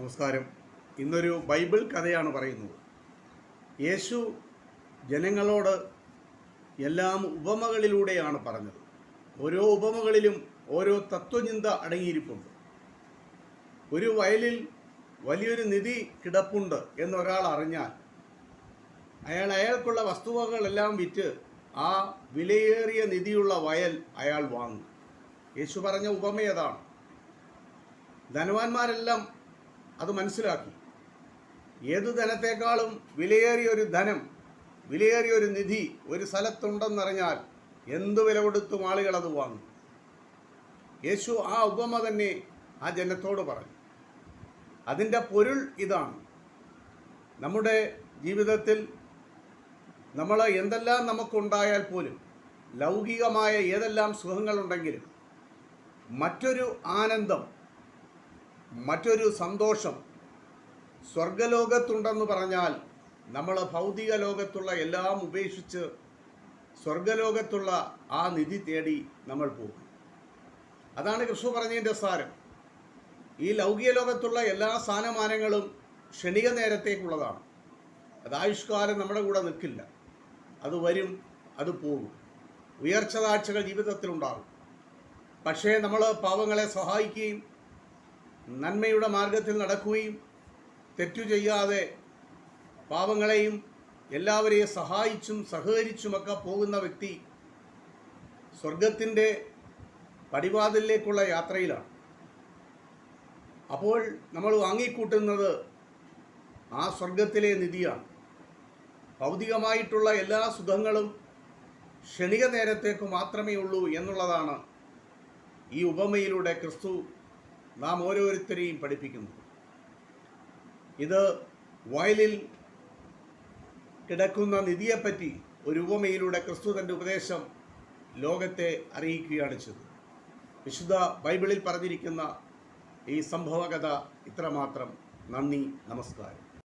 നമസ്കാരം. ഇന്നൊരു ബൈബിൾ കഥയാണ് പറയുന്നത്. യേശു ജനങ്ങളോട് എല്ലാം ഉപമകളിലൂടെയാണ് പറഞ്ഞത്. ഓരോ ഉപമകളിലും ഓരോ തത്വചിന്ത അടങ്ങിയിരിപ്പുണ്ട്. ഒരു വയലിൽ വലിയൊരു നിധി കിടപ്പുണ്ട് എന്നൊരാൾ അറിഞ്ഞാൽ അയാൾ അയാൾക്കുള്ള വസ്തുവകളെല്ലാം വിറ്റ് ആ വിലയേറിയ നിധിയുള്ള വയൽ അയാൾ വാങ്ങും. യേശു പറഞ്ഞ ഉപമയതാണ് ധനവാന്മാരെല്ലാം അത് മനസ്സിലാക്കി. ഏത് ധനത്തെക്കാളും വിലയേറിയ ഒരു ധനം വിലയേറിയ ഒരു നിധി ഒരു സ്ഥലത്തുണ്ടെന്നറിഞ്ഞാൽ എന്തു വില കൊടുത്തും ആളുകൾ അത് വാങ്ങും. യേശു ആ ഉപമ തന്നെ ആ ജനത്തോട് പറഞ്ഞു. അതിന്റെ പൊരുൾ ഇതാണ്. നമ്മുടെ ജീവിതത്തിൽ നമ്മൾ എന്തെല്ലാം നമുക്കുണ്ടായാൽ പോലും ലൗകികമായ ഏതെല്ലാം സുഖങ്ങളുണ്ടെങ്കിലും മറ്റൊരു ആനന്ദം മറ്റൊരു സന്തോഷം സ്വർഗലോകത്തുണ്ടെന്ന് പറഞ്ഞാൽ നമ്മൾ ഭൗതിക ലോകത്തുള്ള എല്ലാം ഉപേക്ഷിച്ച് സ്വർഗലോകത്തുള്ള ആ നിധി തേടി നമ്മൾ പോകും. അതാണ് കൃഷ്ണ പറഞ്ഞതിന്റെ സാരം. ഈ ലൗകിക ലോകത്തുള്ള എല്ലാ സ്ഥാനമാനങ്ങളും ക്ഷണിക നേരത്തേക്കുള്ളതാണ്. അത് ആയുഷ്കാലം നമ്മുടെ കൂടെ നിൽക്കില്ല. അത് വരും അത് പോകും. ഉയർച്ച താഴ്ചകൾ ജീവിതത്തിലുണ്ടാകും. പക്ഷേ നമ്മൾ പാവങ്ങളെ സഹായിക്കുകയും നന്മയുടെ മാർഗത്തിൽ നടക്കുകയും തെറ്റു ചെയ്യാതെ പാവങ്ങളെയും എല്ലാവരെയും സഹായിച്ചും സഹകരിച്ചുമൊക്കെ പോകുന്ന വ്യക്തി സ്വർഗത്തിന്റെ പടിവാതിലേക്കുള്ള യാത്രയിലാണ്. അപ്പോൾ നമ്മൾ വാങ്ങിക്കൂട്ടുന്നത് ആ സ്വർഗത്തിലെ നിധിയാണ്. ഭൗതികമായിട്ടുള്ള എല്ലാ സുഖങ്ങളും ക്ഷണിക നേരത്തേക്ക് മാത്രമേ ഉള്ളൂ എന്നുള്ളതാണ് ഈ ഉപമയിലൂടെ ക്രിസ്തു നാം ഓരോരുത്തരെയും പഠിപ്പിക്കുന്നു. ഇത് വയലിൽ കിടക്കുന്ന നിധിയെപ്പറ്റി ഒരു ഉപമയിലൂടെ ക്രിസ്തു തന്റെ ഉപദേശം ലോകത്തെ അറിയിക്കുകയാണ് ചെയ്തത്. വിശുദ്ധ ബൈബിളിൽ പറഞ്ഞിരിക്കുന്ന ഈ സംഭവകഥ ഇത്രമാത്രം. നന്ദി നമസ്കാരം.